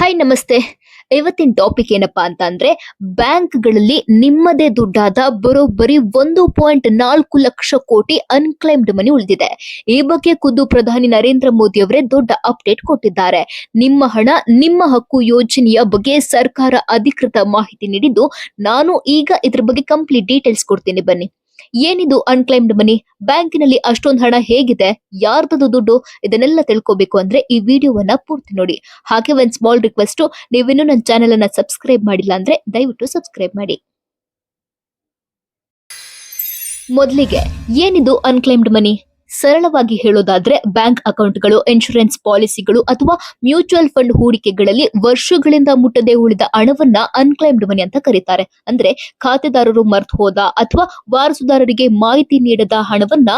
Hi ನಮಸ್ತೆ. ಇವತ್ತಿನ topic ಏನಪ್ಪಾ ಅಂತ ಅಂದ್ರೆ ಬ್ಯಾಂಕ್ಗಳಲ್ಲಿ ನಿಮ್ಮದೇ ದುಡ್ಡಾದ ಬರೋಬ್ಬರಿ ಒಂದು ಪಾಯಿಂಟ್ ನಾಲ್ಕು ಲಕ್ಷ ಕೋಟಿ ಅನ್ಕ್ಲೈಮ್ಡ್ ಮನಿ ಉಳಿದಿದೆ. ಈ ಬಗ್ಗೆ ಖುದ್ದು ಪ್ರಧಾನಿ ನರೇಂದ್ರ ಮೋದಿ ಅವರೇ ದೊಡ್ಡ ಅಪ್ಡೇಟ್ ಕೊಟ್ಟಿದ್ದಾರೆ. ನಿಮ್ಮ ಹಣ, ನಿಮ್ಮ ಹಕ್ಕು ಯೋಜನೆಯ ಬಗ್ಗೆ ಸರ್ಕಾರ ಅಧಿಕೃತ ಮಾಹಿತಿ ನೀಡಿದ್ದು, ನಾನು ಈಗ ಇದ್ರ ಬಗ್ಗೆ ಕಂಪ್ಲೀಟ್ ಡೀಟೇಲ್ಸ್ ಕೊಡ್ತೀನಿ ಬನ್ನಿ. ಏನಿದು ಅನ್ಕ್ಲೈಮ್ಡ್ ಮನಿ ಬ್ಯಾಂಕಿನಲ್ಲಿ ಅಷ್ಟೊಂದು ಹಣ ಹೇಗಿದೆ? ಯಾರ್ದದು ದುಡ್ಡು? ಇದನ್ನೆಲ್ಲ ತಿಳ್ಕೊಬೇಕು ಅಂದ್ರೆ ಈ ವಿಡಿಯೋವನ್ನ ಪೂರ್ತಿ ನೋಡಿ. ಹಾಗೆ ಒಂದ್ ಸ್ಮಾಲ್ ರಿಕ್ವೆಸ್ಟ್ ನೀವಿನ್ನೂ ನನ್ನ ಚಾನೆಲ್ ಅನ್ನ ಸಬ್ಸ್ಕ್ರೈಬ್ ಮಾಡಿಲ್ಲ ಅಂದ್ರೆ ದಯವಿಟ್ಟು ಸಬ್ಸ್ಕ್ರೈಬ್ ಮಾಡಿ. ಮೊದಲಿಗೆ ಏನಿದು ಅನ್ಕ್ಲೈಮ್ಡ್ ಮನಿ ಸರಳವಾಗಿ ಹೇಳೋದಾದ್ರೆ ಬ್ಯಾಂಕ್ ಅಕೌಂಟ್ಗಳು ಇನ್ಶೂರೆನ್ಸ್ ಪಾಲಿಸಿಗಳು ಅಥವಾ ಮ್ಯೂಚುವಲ್ ಫಂಡ್ ಹೂಡಿಕೆಗಳಲ್ಲಿ ವರ್ಷಗಳಿಂದ ಮುಟ್ಟದೆ ಉಳಿದ ಹಣವನ್ನ ಅನ್ಕ್ಲೈಮ್ಡ್ ಮನಿ ಅಂತ ಕರೀತಾರೆ. ಅಂದ್ರೆ ಖಾತೆದಾರರು ಮರ್ತು ಹೋದ ಅಥವಾ ವಾರಸುದಾರರಿಗೆ ಮಾಹಿತಿ ನೀಡದ ಹಣವನ್ನ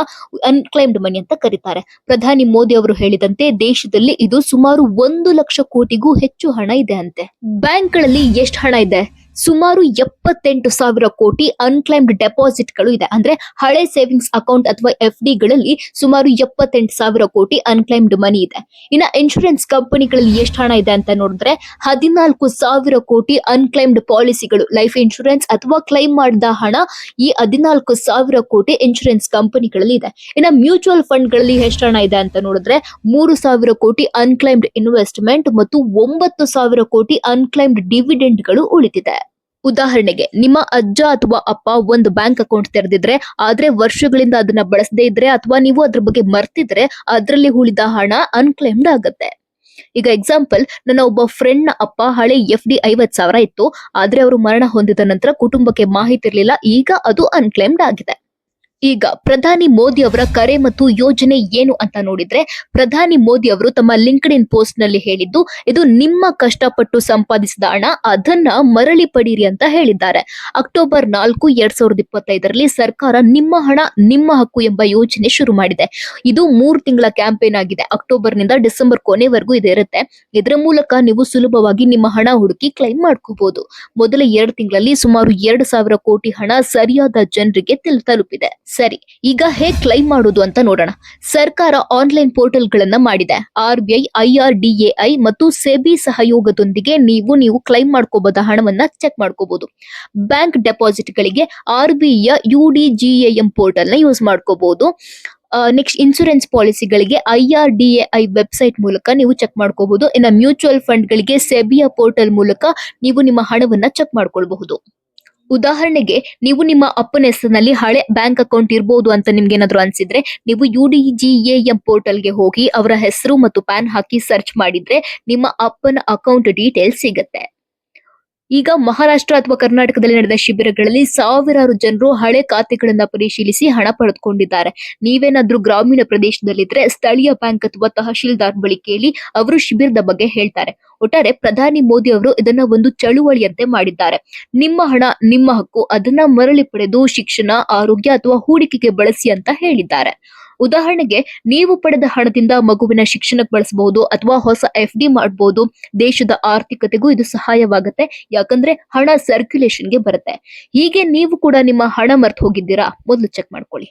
ಅನ್ಕ್ಲೈಮ್ಡ್ ಮನಿ ಅಂತ ಕರೀತಾರೆ. ಪ್ರಧಾನಿ ಮೋದಿ ಅವರು ಹೇಳಿದಂತೆ ದೇಶದಲ್ಲಿ ಇದು ಸುಮಾರು ಒಂದು ಲಕ್ಷ ಕೋಟಿಗೂ ಹೆಚ್ಚು ಹಣ ಇದೆ ಅಂತೆ. ಬ್ಯಾಂಕ್ಗಳಲ್ಲಿ ಎಷ್ಟು ಹಣ ಇದೆ? ಸುಮಾರು ಎಪ್ಪತ್ತೆಂಟು ಸಾವಿರ ಕೋಟಿ ಅನ್ಕ್ಲೈಮ್ಡ್ ಡೆಪಾಸಿಟ್ಗಳು ಇದೆ. ಅಂದ್ರೆ ಹಳೆ ಸೇವಿಂಗ್ಸ್ ಅಕೌಂಟ್ ಅಥವಾ ಎಫ್ ಡಿಗಳಲ್ಲಿ ಸುಮಾರು ಎಪ್ಪತ್ತೆಂಟು ಸಾವಿರ ಕೋಟಿ ಅನ್ಕ್ಲೈಮ್ಡ್ ಮನಿ ಇದೆ. ಇನ್ನ ಇನ್ಶೂರೆನ್ಸ್ ಕಂಪನಿಗಳಲ್ಲಿ ಎಷ್ಟು ಹಣ ಇದೆ ಅಂತ ನೋಡಿದ್ರೆ ಹದಿನಾಲ್ಕು ಸಾವಿರ ಕೋಟಿ ಅನ್ಕ್ಲೈಮ್ಡ್ ಪಾಲಿಸಿಗಳು ಲೈಫ್ ಇನ್ಶೂರೆನ್ಸ್ ಅಥವಾ ಕ್ಲೈಮ್ ಮಾಡಿದ ಹಣ ಈ ಹದಿನಾಲ್ಕು ಸಾವಿರ ಕೋಟಿ ಇನ್ಶೂರೆನ್ಸ್ ಕಂಪನಿಗಳಲ್ಲಿ ಇದೆ. ಇನ್ನ ಮ್ಯೂಚುವಲ್ ಫಂಡ್ಗಳಲ್ಲಿ ಎಷ್ಟು ಹಣ ಇದೆ ಅಂತ ನೋಡಿದ್ರೆ ಮೂರು ಸಾವಿರ ಕೋಟಿ ಅನ್ಕ್ಲೈಮ್ಡ್ ಇನ್ವೆಸ್ಟ್ಮೆಂಟ್ ಮತ್ತು ಒಂಬತ್ತು ಸಾವಿರ ಕೋಟಿ ಅನ್ಕ್ಲೈಮ್ಡ್ ಡಿವಿಡೆಂಡ್ಗಳು ಉಳಿದಿದೆ. ಉದಾಹರಣೆಗೆ, ನಿಮ್ಮ ಅಜ್ಜ ಅಥವಾ ಅಪ್ಪ ಒಂದು ಬ್ಯಾಂಕ್ ಅಕೌಂಟ್ ತೆರೆದಿದ್ರೆ, ಆದ್ರೆ ವರ್ಷಗಳಿಂದ ಅದನ್ನ ಬಳಸದೇ ಇದ್ರೆ ಅಥವಾ ನೀವು ಅದ್ರ ಬಗ್ಗೆ ಮರ್ತಿದ್ರೆ ಅದರಲ್ಲಿ ಉಳಿದ ಹಣ ಅನ್ಕ್ಲೈಮ್ಡ್ ಆಗುತ್ತೆ. ಈಗ ಎಕ್ಸಾಂಪಲ್ ನನ್ನ ಒಬ್ಬ ಫ್ರೆಂಡ್ನ ಅಪ್ಪ ಹಳೆ ಎಫ್ ಡಿ ಐವತ್ ಸಾವಿರ ಇತ್ತು, ಆದ್ರೆ ಅವರು ಮರಣ ಹೊಂದಿದ ನಂತರ ಕುಟುಂಬಕ್ಕೆ ಮಾಹಿತಿ ಇರಲಿಲ್ಲ, ಈಗ ಅದು ಅನ್ಕ್ಲೈಮ್ಡ್ ಆಗಿದೆ. ಈಗ ಪ್ರಧಾನಿ ಮೋದಿ ಅವರ ಕರೆ ಮತ್ತು ಯೋಜನೆ ಏನು ಅಂತ ನೋಡಿದ್ರೆ, ಪ್ರಧಾನಿ ಮೋದಿ ಅವರು ತಮ್ಮ ಲಿಂಕ್ಡ್ ಇನ್ ಪೋಸ್ಟ್ನಲ್ಲಿ ಹೇಳಿದ್ದು, ಇದು ನಿಮ್ಮ ಕಷ್ಟಪಟ್ಟು ಸಂಪಾದಿಸಿದ ಹಣ, ಅದನ್ನ ಮರಳಿ ಪಡೀರಿ ಅಂತ ಹೇಳಿದ್ದಾರೆ. ಅಕ್ಟೋಬರ್ ನಾಲ್ಕು ಎರಡ್ ಸಾವಿರದ ಇಪ್ಪತ್ತೈದರಲ್ಲಿ ಸರ್ಕಾರ ನಿಮ್ಮ ಹಣ, ನಿಮ್ಮ ಹಕ್ಕು ಎಂಬ ಯೋಜನೆ ಶುರು ಮಾಡಿದೆ. ಇದು ಮೂರು ತಿಂಗಳ ಕ್ಯಾಂಪೇನ್ ಆಗಿದೆ. ಅಕ್ಟೋಬರ್ನಿಂದ ಡಿಸೆಂಬರ್ ಕೊನೆವರೆಗೂ ಇದು ಇರುತ್ತೆ. ಇದರ ಮೂಲಕ ನೀವು ಸುಲಭವಾಗಿ ನಿಮ್ಮ ಹಣ ಹುಡುಕಿ ಕ್ಲೈಮ್ ಮಾಡ್ಕೋಬಹುದು ಮೊದಲ ಎರಡು ತಿಂಗಳಲ್ಲಿ ಸುಮಾರು ಎರಡು ಸಾವಿರ ಕೋಟಿ ಹಣ ಸರಿಯಾದ ಜನರಿಗೆ ತಿಲ್- ತಲುಪಿದೆ. ಸರಿ, ಈಗ ಹೇಗ್ ಕ್ಲೈಮ್ ಮಾಡೋದು ಅಂತ ನೋಡೋಣ. ಸರ್ಕಾರ ಆನ್ಲೈನ್ ಪೋರ್ಟಲ್ ಗಳನ್ನ ಮಾಡಿದೆ R B I I R D A I ಮತ್ತು ಸೆಬಿ ಸಹಯೋಗದೊಂದಿಗೆ ನೀವು ನೀವು ಕ್ಲೈಮ್ ಮಾಡ್ಕೋಬಹುದ ಹಣವನ್ನ ಚೆಕ್ ಮಾಡ್ಕೋಬಹುದು ಬ್ಯಾಂಕ್ ಡೆಪಾಸಿಟ್ ಗಳಿಗೆ R I U D G M ಪೋರ್ಟಲ್ನ use ಮಾಡ್ಕೋಬಹುದು next insurance ಪಾಲಿಸಿಗಳಿಗೆ I R D I website ಮೂಲಕ ನೀವು ಚೆಕ್ ಮಾಡ್ಕೋಬಹುದು ಇನ್ನು ಮ್ಯೂಚುವಲ್ ಫಂಡ್ ಗಳಿಗೆ ಸೆಬಿಯ ಪೋರ್ಟಲ್ ಮೂಲಕ ನೀವು ನಿಮ್ಮ ಹಣವನ್ನ ಚೆಕ್ ಮಾಡ್ಕೊಳ್ಬಹುದು. ಉದಾಹರಣೆಗೆ ನೀವು ನಿಮ್ಮ ಅಪ್ಪನ ಹೆಸರಿನಲ್ಲಿ ಹಳೆ ಬ್ಯಾಂಕ್ ಅಕೌಂಟ್ ಇರಬಹುದು ಅಂತ ನಿಮ್ಗೆ ಏನಾದ್ರು ಅನ್ಸಿದ್ರೆ ನೀವು U D G A M ಪೋರ್ಟಲ್ಗೆ ಹೋಗಿ ಅವರ ಹೆಸರು ಮತ್ತು ಪ್ಯಾನ್ ಹಾಕಿ ಸರ್ಚ್ ಮಾಡಿದ್ರೆ ನಿಮ್ಮ ಅಪ್ಪನ ಅಕೌಂಟ್ ಡೀಟೇಲ್ಸ್ ಸಿಗುತ್ತೆ. ಈಗ ಮಹಾರಾಷ್ಟ್ರ ಅಥವಾ ಕರ್ನಾಟಕದಲ್ಲಿ ನಡೆದ ಶಿಬಿರಗಳಲ್ಲಿ ಸಾವಿರಾರು ಜನರು ಹಳೆ ಖಾತೆಗಳನ್ನ ಪರಿಶೀಲಿಸಿ ಹಣ ಪಡೆದುಕೊಂಡಿದ್ದಾರೆ. ನೀವೇನಾದ್ರೂ ಗ್ರಾಮೀಣ ಪ್ರದೇಶದಲ್ಲಿದ್ರೆ ಸ್ಥಳೀಯ ಬ್ಯಾಂಕ್ ಅಥವಾ ತಹಶೀಲ್ದಾರ್ ಬಳಿ ಕೇಳಿ ಅವರು ಶಿಬಿರದ ಬಗ್ಗೆ ಹೇಳ್ತಾರೆ. ಒಟ್ಟಾರೆ ಪ್ರಧಾನಿ ಮೋದಿ ಅವರು ಇದನ್ನ ಒಂದು ಚಳುವಳಿಯಂತೆ ಮಾಡಿದ್ದಾರೆ. ನಿಮ್ಮ ಹಣ, ನಿಮ್ಮ ಹಕ್ಕು ಅದನ್ನ ಮರಳಿ ಪಡೆದು ಶಿಕ್ಷಣ, ಆರೋಗ್ಯ ಅಥವಾ ಹೂಡಿಕೆಗೆ ಬಳಸಿ ಅಂತ ಹೇಳಿದ್ದಾರೆ. ಉದಾಹರಣೆಗೆ, ನೀವು ಪಡೆದ ಹಣದಿಂದ ಮಗುವಿನ ಶಿಕ್ಷಣಕ್ಕೆ ಬಳಸಬಹುದು ಅಥವಾ ಹೊಸ ಎಫ್ ಡಿ ಮಾಡಬಹುದು ದೇಶದ ಆರ್ಥಿಕತೆಗೂ ಇದು ಸಹಾಯವಾಗುತ್ತೆ. ಯಾಕಂದ್ರೆ ಹಣ ಸರ್ಕ್ಯುಲೇಷನ್ಗೆ ಬರುತ್ತೆ. ಹೀಗೆ ನೀವು ಕೂಡ ನಿಮ್ಮ ಹಣ ಮರ್ತು ಹೋಗಿದ್ದೀರಾ? ಮೊದಲು ಚೆಕ್ ಮಾಡ್ಕೊಳ್ಳಿ.